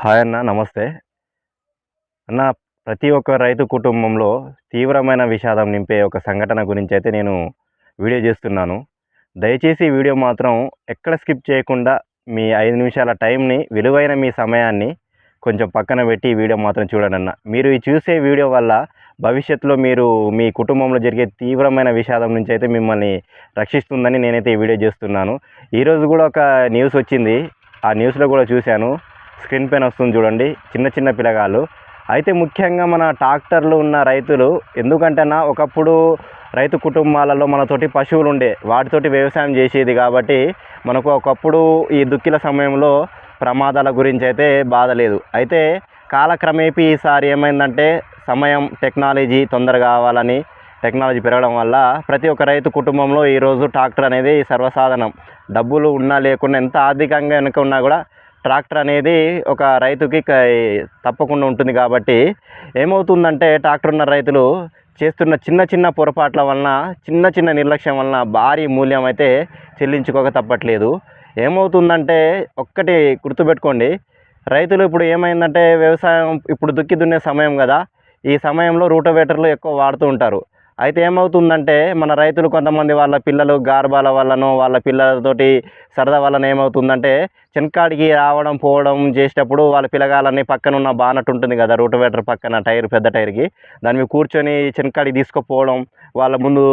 Hi అన్న నమస్తే. అన్న ప్రతి ఒక్క రైతు కుటుంబంలో తీవ్రమైన విషాదం నింపే ఒక సంఘటన గురించి అయితే నేను వీడియో చేస్తున్నాను. దయచేసి వీడియో మాత్రం ఎక్కడ స్కిప్ చేయకుండా మీ ఐదు నిమిషాల టైంని విలువైన మీ సమయాన్ని కొంచెం పక్కన పెట్టి ఈ వీడియో మాత్రం చూడండి అన్న. మీరు ఈ చూసే వీడియో వల్ల భవిష్యత్తులో మీరు మీ కుటుంబంలో జరిగే తీవ్రమైన విషాదం నుంచి అయితే మిమ్మల్ని రక్షిస్తుందని నేనైతే ఈ వీడియో చేస్తున్నాను. ఈరోజు కూడా ఒక న్యూస్ వచ్చింది. ఆ న్యూస్లో కూడా చూశాను. స్క్రీన్ పైన వస్తుంది చూడండి. చిన్న చిన్న పిల్లగాళ్ళు అయితే ముఖ్యంగా మన ట్రాక్టర్లు ఉన్న రైతులు ఎందుకంటేనా ఒకప్పుడు రైతు కుటుంబాలలో మనతోటి పశువులు ఉండే వాటితోటి వ్యవసాయం చేసేది కాబట్టి మనకు ఒకప్పుడు ఈ దుక్కిల సమయంలో ప్రమాదాల గురించి అయితే బాధ లేదు. అయితే కాలక్రమేపీ ఈసారి ఏమైందంటే సమయం టెక్నాలజీ తొందరగా కావాలని టెక్నాలజీ పెరగడం వల్ల ప్రతి ఒక్క రైతు కుటుంబంలో ఈరోజు ట్రాక్టర్ అనేది సర్వసాధారణం. డబ్బులు ఉన్నా లేకుండా ఎంత ఆర్థికంగా వెనుక ఉన్నా కూడా ట్రాక్టర్ అనేది ఒక రైతుకి తప్పకుండా ఉంటుంది కాబట్టి ఏమవుతుందంటే ట్రాక్టర్ ఉన్న రైతులు చేస్తున్న చిన్న చిన్న పొరపాట్ల వలన చిన్న చిన్న నిర్లక్ష్యం వలన భారీ మూల్యం అయితే చెల్లించుకోక తప్పట్లేదు. ఏమవుతుందంటే ఒక్కటి గుర్తుపెట్టుకోండి. రైతులు ఇప్పుడు ఏమైందంటే వ్యవసాయం ఇప్పుడు దుక్కి దున్నే సమయం కదా. ఈ సమయంలో రూటోవేటర్లు ఎక్కువ వాడుతూ ఉంటారు. అయితే ఏమవుతుందంటే మన రైతులు కొంతమంది వాళ్ళ పిల్లలు గార్బాల వల్లనో వాళ్ళ పిల్లలతోటి సరదా వలన ఏమవుతుందంటే చెనకాడికి రావడం పోవడం చేసేటప్పుడు వాళ్ళ పిల్లగాలని పక్కన ఉన్న బానట్ ఉంటుంది కదా రూటవేటర్ పక్కన టైర్ పెద్ద టైర్కి. దాని మీద కూర్చొని చెనకాడికి తీసుకుపోవడం వాళ్ళ ముందు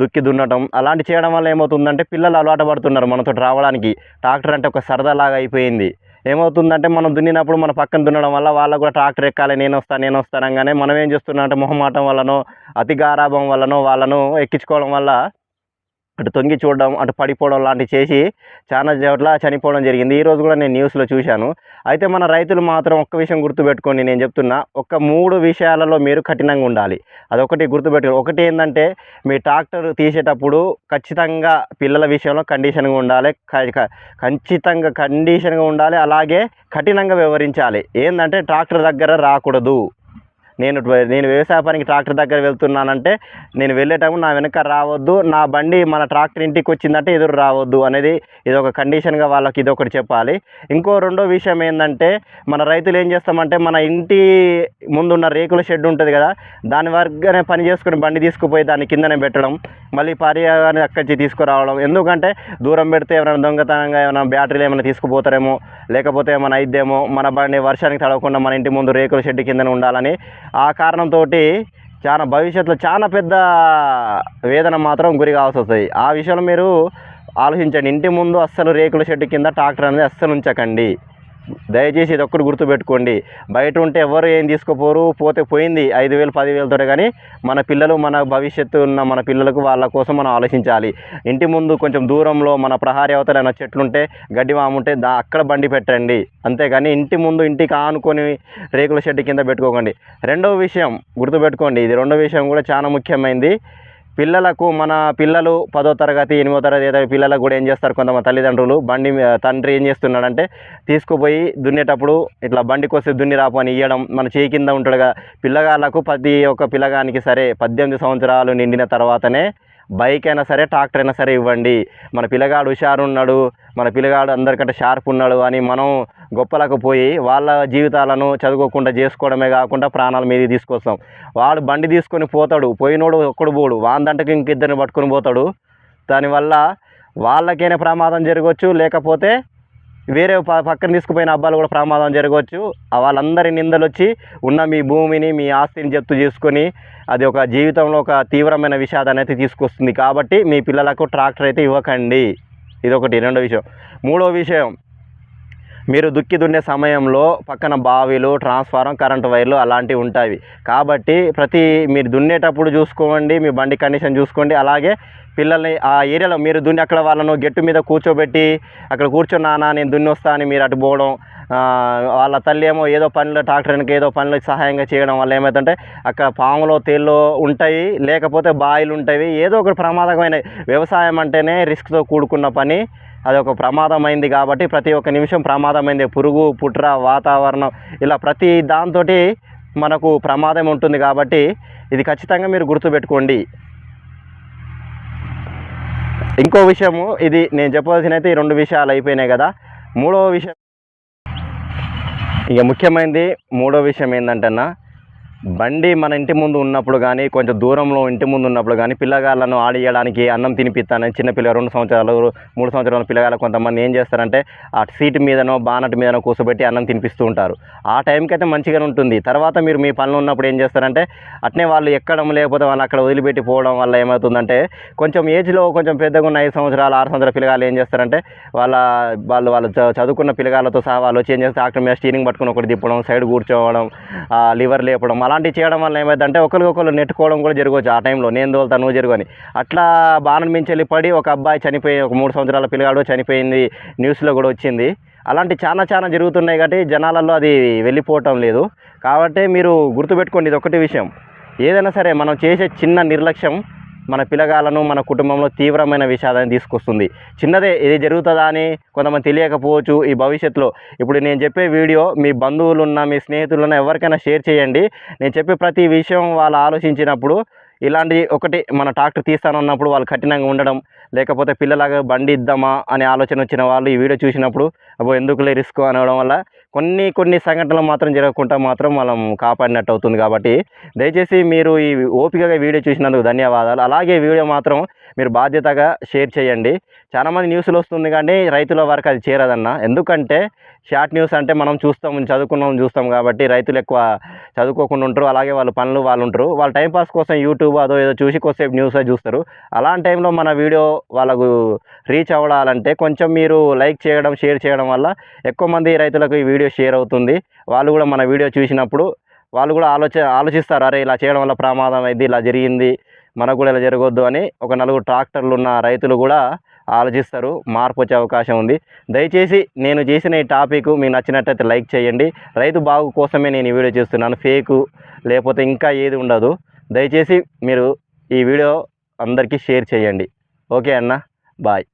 దుక్కి దున్నటం అలాంటి చేయడం వల్ల ఏమవుతుందంటే పిల్లలు అలవాటు పడుతున్నారు మనతో రావడానికి. ట్రాక్టర్ అంటే ఒక సరదాలాగా అయిపోయింది. ఏమవుతుందంటే మనం దున్నినప్పుడు మన పక్కన దున్నడం వల్ల వాళ్ళకు కూడా ట్రాక్టర్ ఎక్కాలి నేను వస్తాను నేను వస్తాను అనగానే మనం ఏం చేస్తున్నాం అంటే మొహమాటం వల్లనో అతి గారాభం వల్లనో వాళ్ళను ఎక్కించుకోవడం వల్ల అటు తొంగి చూడడం అటు పడిపోవడం లాంటివి చేసి చాలా చోట్ల చనిపోవడం జరిగింది. ఈరోజు కూడా నేను న్యూస్లో చూశాను. అయితే మన రైతులు మాత్రం ఒక్క విషయం గుర్తుపెట్టుకోండి నేను చెప్తున్నా. ఒక మూడు విషయాలలో మీరు కఠినంగా ఉండాలి. అదొకటి గుర్తుపెట్టుకో ఒకటి ఏంటంటే మీ ట్రాక్టర్ తీసేటప్పుడు ఖచ్చితంగా పిల్లల విషయంలో కండిషన్గా ఉండాలి. ఖచ్చితంగా కండిషన్గా ఉండాలి. అలాగే కఠినంగా వివరించాలి ఏంటంటే ట్రాక్టర్ దగ్గర రాకూడదు. నేను నేను వ్యవసాయ పనికి ట్రాక్టర్ దగ్గర వెళ్తున్నానంటే నేను వెళ్ళేటప్పుడు నా వెనక రావద్దు నా బండి మన ట్రాక్టర్ ఇంటికి వచ్చిందంటే ఎదురు రావద్దు అనేది ఇది ఒక కండిషన్గా వాళ్ళకి ఇది ఒకటి చెప్పాలి. ఇంకో రెండో విషయం ఏంటంటే మన రైతులు ఏం చేస్తామంటే మన ఇంటి ముందున్న రేకుల షెడ్ ఉంటుంది కదా దాని వరకునే పని చేసుకుని బండి తీసుకుపోయి దాని కిందనే పెట్టడం మళ్ళీ పర్యావరణ అక్కడి నుంచి తీసుకురావడం. ఎందుకంటే దూరం పెడితే ఏమైనా దొంగతనంగా ఏమైనా బ్యాటరీలు ఏమైనా తీసుకుపోతారేమో లేకపోతే ఏమైనా అయిద్దేమో మన బండి వర్షానికి తడవకుండా మన ఇంటి ముందు రేకుల షెడ్ కిందనే ఉండాలని ఆ కారణంతో చాలా భవిష్యత్తులో చాలా పెద్ద వేదన మాత్రం గురి కావాల్సి వస్తుంది. ఆ విషయంలో మీరు ఆలోచించండి. ఇంటి ముందు అస్సలు రేకుల షెడ్ కింద ట్రాక్టర్ అనేది అస్సలు ఉంచకండి. దయచేసి ఇది ఒక్కటి గుర్తుపెట్టుకోండి. బయట ఉంటే ఎవరు ఏం తీసుకోపోరు పోతే పోయింది ఐదు వేలు పదివేలతో కానీ మన పిల్లలు మన భవిష్యత్తు ఉన్న మన పిల్లలకు వాళ్ళ కోసం మనం ఆలోచించాలి. ఇంటి ముందు కొంచెం దూరంలో మన ప్రహారీ అవతలైన చెట్లుంటే గడ్డి వాము ఉంటే దా అక్కడ బండి పెట్టండి. అంతేగాని ఇంటి ముందు ఇంటికి ఆనుకొని రేకుల షెడ్ కింద పెట్టుకోకండి. రెండవ విషయం గుర్తుపెట్టుకోండి. ఇది రెండో విషయం కూడా చాలా ముఖ్యమైనది పిల్లలకు మన పిల్లలు పదో తరగతి ఎనిమిదో తరగతి ఏదో పిల్లలకు కూడా ఏం చేస్తారు కొంతమంది తల్లిదండ్రులు? బండి తండ్రి ఏం చేస్తున్నాడంటే తీసుకుపోయి దున్నేటప్పుడు ఇట్లా బండి కోసి దున్ని రాపు అని ఇవ్వడం మన చేయి కింద ఉంటాడుగా. పిల్లగాళ్ళకు ప్రతి ఒక్క పిల్లగానికి సరే పద్దెనిమిది సంవత్సరాలు నిండిన తర్వాతనే బైక్ అయినా సరే ట్రాక్టర్ అయినా సరే ఇవ్వండి. మన పిల్లగాడు హుషారున్నాడు మన పిల్లగాడు అందరికంటే షార్ప్ ఉన్నాడు అని మనం గొప్పలకు పోయి వాళ్ళ జీవితాలను చదువుకోకుండా చేసుకోవడమే కాకుండా ప్రాణాల మీద తీసుకొస్తాం. వాడు బండి తీసుకొని పోతాడు పోయినోడు ఒక్కడు పోడు వాందంటకి ఇంకిద్దరిని పట్టుకొని పోతాడు. దానివల్ల వాళ్ళకైనా ప్రమాదం జరగవచ్చు లేకపోతే వేరే పక్కన తీసుకుపోయిన అబ్బాయిలు కూడా ప్రమాదం జరగవచ్చు. వాళ్ళందరి నిందలు వచ్చి ఉన్న మీ భూమిని మీ ఆస్తిని జప్తు చేసుకొని అది ఒక జీవితంలో ఒక తీవ్రమైన విషాదాన్ని అయితే తీసుకొస్తుంది. కాబట్టి మీ పిల్లలకు ట్రాక్టర్ అయితే ఇవ్వకండి. ఇదొకటి. రెండో విషయం. మూడో విషయం. మీరు దుక్కి దున్నే సమయంలో పక్కన బావిలు ట్రాన్స్ఫారం కరెంటు వైర్లు అలాంటివి ఉంటాయి. కాబట్టి ప్రతి మీరు దున్నేటప్పుడు చూసుకోండి మీ బండి కండిషన్ చూసుకోండి. అలాగే పిల్లల్ని ఆ ఏరియాలో మీరు దున్ని అక్కడ వాళ్ళను గెట్టు మీద కూర్చోబెట్టి అక్కడ కూర్చున్నానా నేను దున్ని వస్తా అని మీరు అటు పోవడం వాళ్ళ తల్లి ఏమో ఏదో పనులు ట్రాక్టర్ వెనక ఏదో పనులు సహాయంగా చేయడం వల్ల ఏమవుతుందంటే అక్కడ పాములో తేళ్ళు ఉంటాయి. లేకపోతే బాయిలు ఉంటాయి. ఏదో ఒకటి ప్రమాదకమైన వ్యవసాయం అంటేనే రిస్క్తో కూడుకున్న పని. అది ఒక ప్రమాదమైంది కాబట్టి ప్రతి ఒక్క నిమిషం ప్రమాదమైంది. పురుగు పుట్ర వాతావరణం ఇలా ప్రతి దాంతో మనకు ప్రమాదం ఉంటుంది కాబట్టి ఇది ఖచ్చితంగా మీరు గుర్తుపెట్టుకోండి. ఇంకో విషయము ఇది నేను చెప్పవలసిన అయితే ఈ రెండు విషయాలు అయిపోయినాయి కదా. మూడవ విషయం ఇక ముఖ్యమైనది మూడో విషయం ఏంటంటే బండి మన ఇంటి ముందు ఉన్నప్పుడు కానీ కొంచెం దూరంలో ఇంటి ముందు ఉన్నప్పుడు కానీ పిల్లగాళ్ళను ఆడియడానికి అన్నం తినిపిస్తానని చిన్న పిల్ల రెండు సంవత్సరాలు మూడు సంవత్సరాల పిల్లగాళ్ళ కొంతమంది ఏం చేస్తారంటే ఆ సీటు మీదనో బానట్ మీదనో కూర్చోబెట్టి అన్నం తినిపిస్తూ ఉంటారు. ఆ టైంకి అయితే మంచిగానే ఉంటుంది. తర్వాత మీరు మీ పనులు ఉన్నప్పుడు ఏం చేస్తారంటే అట్నే వాళ్ళు ఎక్కడం లేకపోతే వాళ్ళు అక్కడ వదిలిపెట్టి పోవడం వల్ల ఏమవుతుందంటే కొంచెం ఏజ్లో కొంచెం పెద్దగా ఉన్న ఐదు సంవత్సరాలు ఆరు సంవత్సరాల పిల్లగాళ్ళు ఏం చేస్తారంటే వాళ్ళ వాళ్ళు వాళ్ళు చ- చదువుకున్న పిల్లగాళ్ళతో సహా వాళ్ళు వచ్చి ఏం చేస్తారు అక్కడ మీద స్టీరింగ్ పట్టుకుని ఒకటి తిప్పడం సైడ్ కూర్చోవడం లివర్ లేపడం అలాంటివి చేయడం వల్ల ఏమైందంటే ఒకరికొకరు నెట్టుకోవడం కూడా జరగవచ్చు ఆ టైంలో. నేను తోలుతా నువ్వు జరుగు అని. అట్లా బాణం మించి వెళ్ళి పడి ఒక అబ్బాయి చనిపోయి ఒక మూడు సంవత్సరాల పిల్లగాడు చనిపోయింది న్యూస్లో కూడా వచ్చింది. అలాంటి చాలా చాలా జరుగుతున్నాయి కాబట్టి జనాలలో అది వెళ్ళిపోవటం లేదు. కాబట్టి మీరు గుర్తుపెట్టుకోండి ఇది ఒకటి విషయం. ఏదైనా సరే మనం చేసే చిన్న నిర్లక్ష్యం మన పిల్లగాళ్ళను మన కుటుంబంలో తీవ్రమైన విషాదాన్ని తీసుకొస్తుంది. చిన్నదే ఇది జరుగుతుందా అని కొంతమంది తెలియకపోవచ్చు ఈ భవిష్యత్తులో. ఇప్పుడు నేను చెప్పే వీడియో మీ బంధువులున్న మీ స్నేహితులున్న ఎవరికైనా షేర్ చేయండి. నేను చెప్పే ప్రతి విషయం వాళ్ళు ఆలోచించినప్పుడు ఇలాంటి ఒకటి మన ట్రాక్టర్ తీస్తానన్నప్పుడు వాళ్ళు కఠినంగా ఉండడం లేకపోతే పిల్లలాగా బండి ఇద్దామా అనే ఆలోచన వచ్చిన వాళ్ళు ఈ వీడియో చూసినప్పుడు అబ్బో ఎందుకులే రిస్క్ అనడం వల్ల కొన్ని కొన్ని సంఘటనలు మాత్రం జరగకుండా మాత్రం మనం కాపాడినట్టు అవుతుంది కాబట్టి దయచేసి మీరు ఈ ఓపికగా వీడియో చూసినందుకు ధన్యవాదాలు. అలాగే వీడియో మాత్రం మీరు బాధ్యతగా షేర్ చేయండి. చాలామంది న్యూస్లు వస్తుంది కానీ రైతుల వరకు అది చేరదన్న. ఎందుకంటే షార్ట్ న్యూస్ అంటే మనం చూస్తాం చదువుకున్నాం చూస్తాం కాబట్టి రైతులు ఎక్కువ చదువుకోకుండా ఉంటారు అలాగే వాళ్ళ పనులు వాళ్ళు ఉంటారు. వాళ్ళ టైంపాస్ కోసం యూట్యూబ్ అదో ఏదో చూసి కొద్దిసేపు న్యూస్ చూస్తారు. అలాంటి టైంలో మన వీడియో వాళ్ళకు రీచ్ అవ్వాలంటే కొంచెం మీరు లైక్ చేయడం షేర్ చేయడం వల్ల ఎక్కువ మంది రైతులకు ఈ వీడియో షేర్ అవుతుంది. వాళ్ళు కూడా మన వీడియో చూసినప్పుడు వాళ్ళు కూడా ఆలోచన ఆలోచిస్తారు అరే ఇలా చేయడం వల్ల ప్రమాదం అయింది ఇలా జరిగింది మనకు కూడా ఇలా జరగొద్దు అని ఒక నలుగురు ట్రాక్టర్లు ఉన్న రైతులు కూడా ఆలోచిస్తారు మార్పు వచ్చే అవకాశం ఉంది. దయచేసి నేను చేసిన ఈ టాపిక్ మీకు నచ్చినట్టయితే లైక్ చేయండి. రైతు బాగు కోసమే నేను ఈ వీడియో చేస్తున్నాను. ఫేకు లేకపోతే ఇంకా ఏది ఉండదు. దయచేసి మీరు ఈ వీడియో అందరికీ షేర్ చేయండి. ఓకే అన్న. బాయ్.